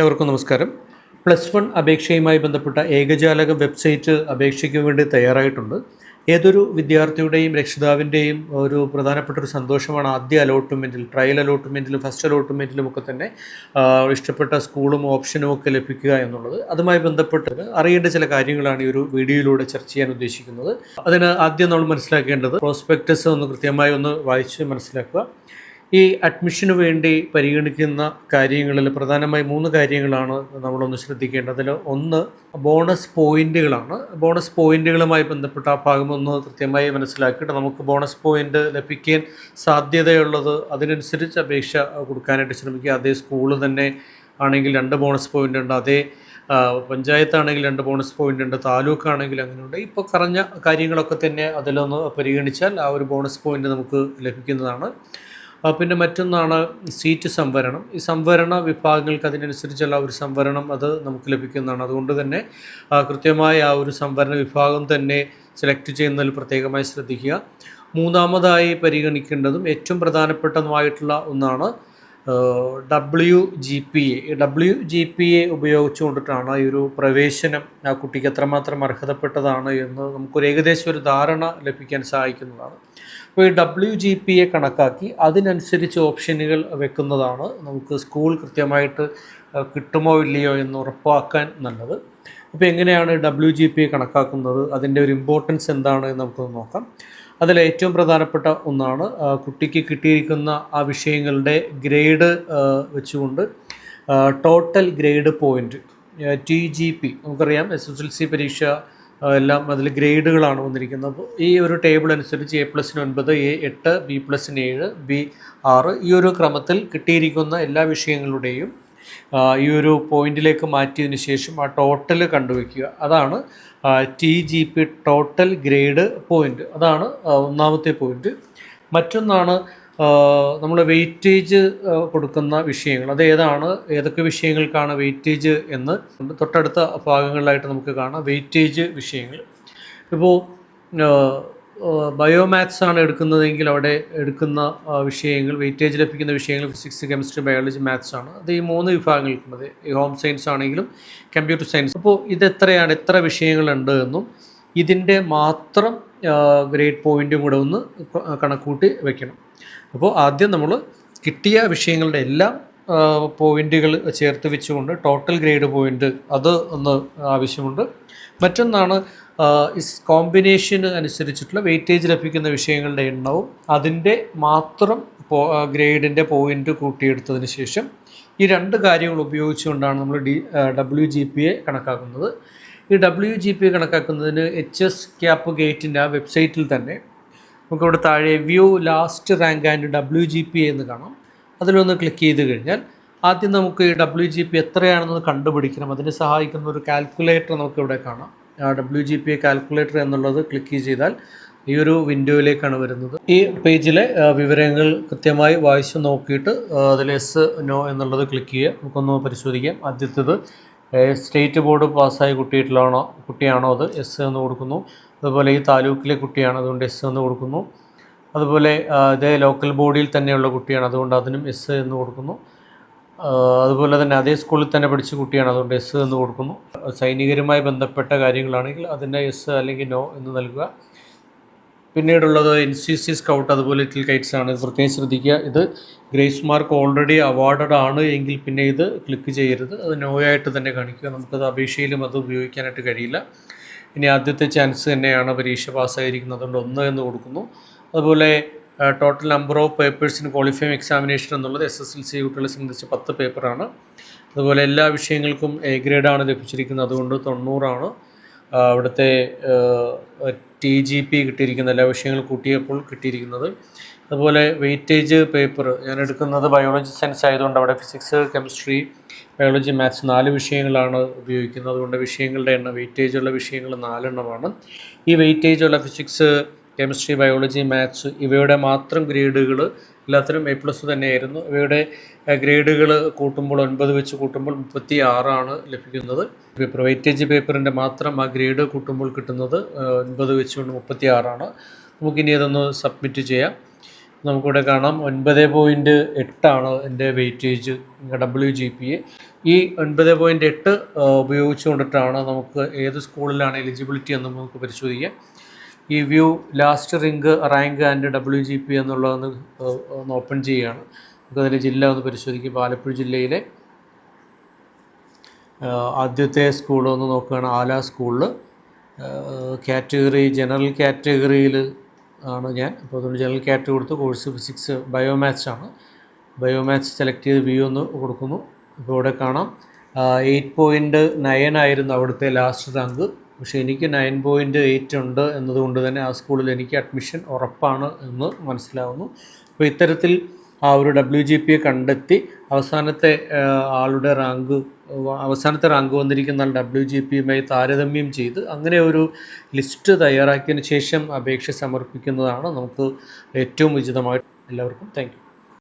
ഏവർക്കും നമസ്കാരം. Plus one അപേക്ഷയുമായി ബന്ധപ്പെട്ട ഏകജാലക വെബ്സൈറ്റ് അപേക്ഷയ്ക്ക് വേണ്ടി തയ്യാറായിട്ടുണ്ട്. ഏതൊരു വിദ്യാർത്ഥിയുടെയും രക്ഷിതാവിന്റെയും ഒരു പ്രധാനപ്പെട്ട ഒരു സന്തോഷമാണ് ആദ്യ അലോട്ട്മെന്റിൽ ട്രയൽ അലോട്ട്മെന്റിലും ഫസ്റ്റ് അലോട്ട്മെന്റിലും ഒക്കെ തന്നെ ഇഷ്ടപ്പെട്ട സ്കൂളും ഓപ്ഷനും ഒക്കെ ലഭിക്കുക എന്നുള്ളത്. അതുമായി ബന്ധപ്പെട്ട് അറിയേണ്ട ചില കാര്യങ്ങളാണ് ഈ ഒരു വീഡിയോയിലൂടെ ചർച്ച ചെയ്യാൻ ഉദ്ദേശിക്കുന്നത്. അതിന് ആദ്യം നമ്മൾ മനസ്സിലാക്കേണ്ടത് പ്രോസ്പെക്ടസ് ഒന്ന് കൃത്യമായി ഒന്ന് വായിച്ച് മനസ്സിലാക്കുക. ഈ അഡ്മിഷന് വേണ്ടി പരിഗണിക്കുന്ന കാര്യങ്ങളിൽ പ്രധാനമായി മൂന്ന് കാര്യങ്ങളാണ് നമ്മളൊന്ന് ശ്രദ്ധിക്കേണ്ടതിൽ ഒന്ന് ബോണസ് പോയിന്റുകളാണ് ബോണസ് പോയിന്റുകളുമായി ബന്ധപ്പെട്ട ആ ഭാഗം ഒന്ന് കൃത്യമായി മനസ്സിലാക്കിയിട്ട് നമുക്ക് ബോണസ് പോയിന്റ് ലഭിക്കാൻ സാധ്യതയുള്ളത് അതിനനുസരിച്ച് അപേക്ഷ കൊടുക്കാനായിട്ട് ശ്രമിക്കുക. അതേ സ്കൂൾ തന്നെ ആണെങ്കിൽ രണ്ട് ബോണസ് പോയിന്റ് ഉണ്ട് അതേ പഞ്ചായത്താണെങ്കിൽ രണ്ട് ബോണസ് പോയിന്റ് ഉണ്ട് താലൂക്ക് ആണെങ്കിൽ അങ്ങനെയുണ്ട് ഇപ്പോൾ പറഞ്ഞ കാര്യങ്ങളൊക്കെ തന്നെ അതിലൊന്ന് പരിഗണിച്ചാൽ ആ ഒരു ബോണസ് പോയിന്റ് നമുക്ക് ലഭിക്കുന്നതാണ്. പിന്നെ മറ്റൊന്നാണ് സീറ്റ് സംവരണം. ഈ സംവരണ വിഭാഗങ്ങൾക്ക് അതിനനുസരിച്ചുള്ള ഒരു സംവരണം അത് നമുക്ക് ലഭിക്കുന്നതാണ്. അതുകൊണ്ട് തന്നെ കൃത്യമായ ആ ഒരു സംവരണ വിഭാഗം തന്നെ സെലക്ട് ചെയ്യുന്നതിൽ പ്രത്യേകമായി ശ്രദ്ധിക്കുക. മൂന്നാമതായി പരിഗണിക്കേണ്ടതും ഏറ്റവും പ്രധാനപ്പെട്ടതുമായിട്ടുള്ള ഒന്നാണ് W G P A W G P A ഉപയോഗിച്ചുകൊണ്ടിട്ടാണ് ഈ ഒരു പ്രവേശനം ആ കുട്ടിക്ക് എത്രമാത്രം അർഹതപ്പെട്ടതാണ് എന്ന് നമുക്കൊരു ഏകദേശം ഒരു ധാരണ ലഭിക്കാൻ സഹായിക്കുന്നതാണ്. അപ്പോൾ ഈ ഡബ്ല്യു ജി പി എ കണക്കാക്കി അതിനനുസരിച്ച് ഓപ്ഷനുകൾ വെക്കുന്നതാണ് നമുക്ക് സ്കൂൾ കൃത്യമായിട്ട് കിട്ടുമോ ഇല്ലയോ എന്ന് ഉറപ്പാക്കാൻ നല്ലത്. അപ്പോൾ എങ്ങനെയാണ് ഡബ്ല്യു ജി പി എ കണക്കാക്കുന്നത്? അതിന്റെ ഒരു ഇമ്പോർട്ടൻസ് എന്താണ് എന്ന് നമുക്കൊന്ന് നോക്കാം. അതിൽ ഏറ്റവും പ്രധാനപ്പെട്ട ഒന്നാണ് കുട്ടിക്ക് കിട്ടിയിരിക്കുന്ന ആ വിഷയങ്ങളുടെ ഗ്രേഡ് വെച്ചുകൊണ്ട് total grade point T G P നമുക്കറിയാം എസ് എസ് എൽ സി പരീക്ഷ എല്ലാം അതിൽ ഗ്രേഡുകളാണ് വന്നിരിക്കുന്നത്. അപ്പോൾ ഈ ഒരു ടേബിൾ അനുസരിച്ച് എ പ്ലസിന് ഒൻപത് എ എട്ട് ബി പ്ലസിന് ഏഴ് ബി ആറ് ഈ ഒരു ക്രമത്തിൽ കിട്ടിയിരിക്കുന്ന എല്ലാ വിഷയങ്ങളുടെയും ഈ ഒരു പോയിന്റിലേക്ക് മാറ്റിയതിന് ശേഷം ആ ടോട്ടൽ കണ്ടുവയ്ക്കുക അതാണ് T G P total grade point അതാണ് ഒന്നാമത്തെ പോയിന്റ് മറ്റൊന്നാണ് നമ്മൾ വെയിറ്റേജ് കൊടുക്കുന്ന വിഷയങ്ങൾ. അത് ഏതാണ്? ഏതൊക്കെ വിഷയങ്ങൾക്കാണ് വെയിറ്റേജ് എന്ന് തൊട്ടടുത്ത ഭാഗങ്ങളിലായിട്ട് നമുക്ക് കാണാം. വെയിറ്റേജ് വിഷയങ്ങൾ. ഇപ്പോൾ ബയോമാത്സ് ആണ് എടുക്കുന്നതെങ്കിൽ അവിടെ എടുക്കുന്ന വിഷയങ്ങൾ വെയിറ്റേജ് ലഭിക്കുന്ന വിഷയങ്ങൾ ഫിസിക്സ് കെമിസ്ട്രി ബയോളജി മാത്സ് ആണ്. അത് ഈ മൂന്ന് വിഭാഗങ്ങൾക്കും അത് ഈ ഹോം സയൻസ് ആണെങ്കിലും കമ്പ്യൂട്ടർ സയൻസ് അപ്പോൾ ഇത് എത്രയാണ്? എത്ര വിഷയങ്ങളുണ്ട് എന്നും ഇതിന്റെ മാത്രം ഗ്രേഡ് പോയിന്റും കൂടെ ഒന്ന് കണക്കൂട്ടി വെക്കണം. അപ്പോൾ ആദ്യം നമ്മൾ കിട്ടിയ വിഷയങ്ങളുടെ എല്ലാം പോയിന്റുകൾ ചേർത്ത് വെച്ചുകൊണ്ട് ടോട്ടൽ ഗ്രേഡ് പോയിന്റ് അത് ഒന്ന് ആവശ്യമുണ്ട്. മറ്റൊന്നാണ് കോമ്പിനേഷന് അനുസരിച്ചിട്ടുള്ള വെയിറ്റേജ് ലഭിക്കുന്ന വിഷയങ്ങളുടെ എണ്ണവും അതിന്റെ മാത്രം ഗ്രേഡിന്റെ പോയിന്റ് കൂട്ടിയെടുത്തതിന് ശേഷം ഈ രണ്ട് കാര്യങ്ങൾ ഉപയോഗിച്ചുകൊണ്ടാണ് നമ്മൾ D W G P A കണക്കാക്കുന്നത്. ഈ ഡബ്ല്യു ജി പി എ കണക്കാക്കുന്നതിന് എച്ച് എസ് ക്യാപ്പ് ഗേറ്റിന്റെ ആ വെബ്സൈറ്റിൽ തന്നെ നമുക്കിവിടെ താഴെ view last rank and W G P എന്ന് കാണാം. അതിലൊന്ന് ക്ലിക്ക് ചെയ്ത് കഴിഞ്ഞാൽ ആദ്യം നമുക്ക് ഈ ഡബ്ല്യു ജി പി എത്രയാണെന്ന് കണ്ടുപിടിക്കണം. അതിന് സഹായിക്കുന്ന ഒരു കാൽക്കുലേറ്റർ നമുക്കിവിടെ കാണാം. ആ ഡബ്ല്യു ജി പി കാൽക്കുലേറ്റർ എന്നുള്ളത് ക്ലിക്ക് ചെയ്താൽ ഈ ഒരു വിൻഡോയിലേക്കാണ് വരുന്നത്. ഈ പേജിലെ വിവരങ്ങൾ കൃത്യമായി വായിച്ച് നോക്കിയിട്ട് അതിൽ എസ് നോ എന്നുള്ളത് ക്ലിക്ക് ചെയ്യുക. നമുക്കൊന്ന് പരിശോധിക്കാം. ആദ്യത്തേത് സ്റ്റേറ്റ് ബോർഡ് പാസ്സായ കുട്ടിയിട്ടാണോ കുട്ടിയാണോ അത്? എസ് എന്ന് കൊടുക്കുന്നു. അതുപോലെ ഈ താലൂക്കിലെ കുട്ടിയാണ് അതുകൊണ്ട് എസ് എന്ന് കൊടുക്കുന്നു. അതുപോലെ ഇതേ ലോക്കൽ ബോഡിയിൽ തന്നെയുള്ള കുട്ടിയാണ് അതുകൊണ്ട് അതിനും എസ് എന്ന് കൊടുക്കുന്നു. അതുപോലെ തന്നെ അതേ സ്കൂളിൽ തന്നെ പഠിച്ച കുട്ടിയാണ് അതുകൊണ്ട് എസ് എന്ന് കൊടുക്കുന്നു. സൈനികരുമായി ബന്ധപ്പെട്ട കാര്യങ്ങളാണെങ്കിൽ അതിന്റെ എസ് അല്ലെങ്കിൽ നോ എന്ന് നൽകുക. പിന്നീടുള്ളത് എൻ സി സി സ്കൗട്ട് അതുപോലെ ലിറ്റിൽ കൈറ്റ്സ് ആണ്. പ്രത്യേകം ശ്രദ്ധിക്കുക. ഇത് ഗ്രേസ് മാർക്ക് ഓൾറെഡി അവാർഡഡ് ആണ് എങ്കിൽ പിന്നെ ഇത് ക്ലിക്ക് ചെയ്യരുത്. അത് നോയായിട്ട് തന്നെ കാണിക്കുക. നമുക്കത് അപേക്ഷയിലും അത് ഉപയോഗിക്കാനായിട്ട് കഴിയില്ല. ഇനി ആദ്യത്തെ ചാൻസ് തന്നെയാണ് പരീക്ഷ പാസ്സായിരിക്കുന്നത് അതുകൊണ്ട് ഒന്ന് എന്ന് കൊടുക്കുന്നു. അതുപോലെ total number of papers in qualifying examination എന്നുള്ളത് എസ് എസ് എൽ സി കുട്ടികളെ സംബന്ധിച്ച് പത്ത് പേപ്പറാണ് അതുപോലെ എല്ലാ വിഷയങ്ങൾക്കും എ ഗ്രേഡാണ് ലഭിച്ചിരിക്കുന്നത്. അതുകൊണ്ട് തൊണ്ണൂറാണ്. അവിടുത്തെ ടി ജി പി കിട്ടിയിരിക്കുന്ന എല്ലാ വിഷയങ്ങളും കൂട്ടിയപ്പോൾ കിട്ടിയിരിക്കുന്നത്. അതുപോലെ വെയിറ്റേജ് പേപ്പർ ഞാൻ എടുക്കുന്നത് ബയോളജി സയൻസ് ആയതുകൊണ്ട് അവിടെ ഫിസിക്സ് കെമിസ്ട്രി ബയോളജി മാത്സ് നാല് വിഷയങ്ങളാണ് ഉപയോഗിക്കുന്നത്. അതുകൊണ്ട് വിഷയങ്ങളുടെ എണ്ണം വെയിറ്റേജ് ഉള്ള വിഷയങ്ങൾ നാലെണ്ണമാണ്. ഈ വെയിറ്റേജ് ഉള്ള ഫിസിക്സ് കെമിസ്ട്രി ബയോളജി മാത്സ് ഇവയുടെ മാത്രം ഗ്രേഡുകൾ എല്ലാത്തിനും എ പ്ലസ് തന്നെയായിരുന്നു. ഇവയുടെ ഗ്രേഡുകൾ കൂട്ടുമ്പോൾ ഒൻപത് വെച്ച് കൂട്ടുമ്പോൾ മുപ്പത്തി ആറാണ് ലഭിക്കുന്നത്. പേപ്പർ വെയിറ്റേജ് പേപ്പറിന്റെ മാത്രം ആ ഗ്രേഡ് കൂട്ടുമ്പോൾ കിട്ടുന്നത് ഒൻപത് വെച്ചുകൊണ്ട് മുപ്പത്തി ആറാണ് നമുക്കിനി അതൊന്ന് സബ്മിറ്റ് ചെയ്യാം. നമുക്കിവിടെ കാണാം. ഒൻപത് പോയിന്റ് എട്ടാണ് എന്റെ weightage W G P A ഈ ഒൻപത് പോയിന്റ് എട്ട് ഉപയോഗിച്ചുകൊണ്ടിട്ടാണ് നമുക്ക് ഏത് സ്കൂളിലാണ് എലിജിബിലിറ്റി എന്ന് നമുക്ക് പരിശോധിക്കാം. ഈ view last rink rank and W G P എന്നുള്ളതെന്ന് ഒന്ന് ഓപ്പൺ ചെയ്യുകയാണ്. നമുക്ക് നമുക്കതിന്റെ ജില്ല ഒന്ന് പരിശോധിക്കാം. ആലപ്പുഴ ജില്ലയിലെ ആദ്യത്തെ സ്കൂളൊന്ന് നോക്കുകയാണ്. ആല സ്കൂളിൽ കാറ്റഗറി ജനറൽ കാറ്റഗറിയിൽ ആണ് ഞാൻ. അപ്പോൾ അതുകൊണ്ട് ജനറൽ കാറ്റഗറി കൊടുത്ത് കോഴ്സ് ഫിസിക്സ് ബയോമാത്സ് ആണ്. ബയോമാത്സ് സെലക്ട് ചെയ്ത് വ്യൂ ഒന്ന് കൊടുക്കുന്നു. അപ്പോൾ ഇവിടെ കാണാം. എയ്റ്റ് പോയിന്റ് നയൻ ആയിരുന്നു അവിടുത്തെ ലാസ്റ്റ് റാങ്ക് പക്ഷേ എനിക്ക് നയൻ പോയിന്റ് എയ്റ്റ് ഉണ്ട് എന്നതുകൊണ്ട് തന്നെ ആ സ്കൂളിൽ എനിക്ക് അഡ്മിഷൻ ഉറപ്പാണ് എന്ന് മനസ്സിലാവുന്നു. അപ്പോൾ ഇത്തരത്തിൽ ആ ഒരു ഡബ്ല്യു ജി പിയെ കണ്ടെത്തി അവസാനത്തെ ആളുടെ റാങ്ക് അവസാനത്തെ റാങ്ക് വന്നിരിക്കുന്ന ഡബ്ല്യു ജി പിയുമായി താരതമ്യം ചെയ്ത് അങ്ങനെ ഒരു ലിസ്റ്റ് തയ്യാറാക്കിയതിന് ശേഷം അപേക്ഷ സമർപ്പിക്കുന്നതാണ് നമുക്ക് ഏറ്റവും ഉചിതമായിട്ട് എല്ലാവർക്കും. താങ്ക്